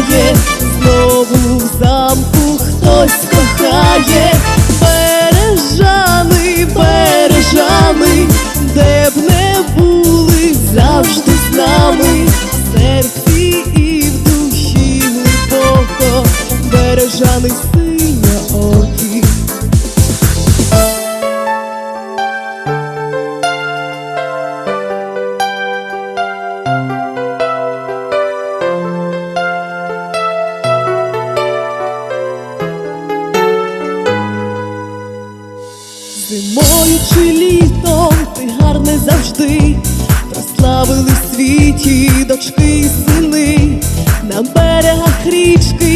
грає, знову в замку хтось кохає, бережани, бережани, де б не були завжди з нами, в серці і в душі глибоко, бережани синя Зимою чи літом ти гарне завжди, прославили в світі дочки і сини на берегах річки.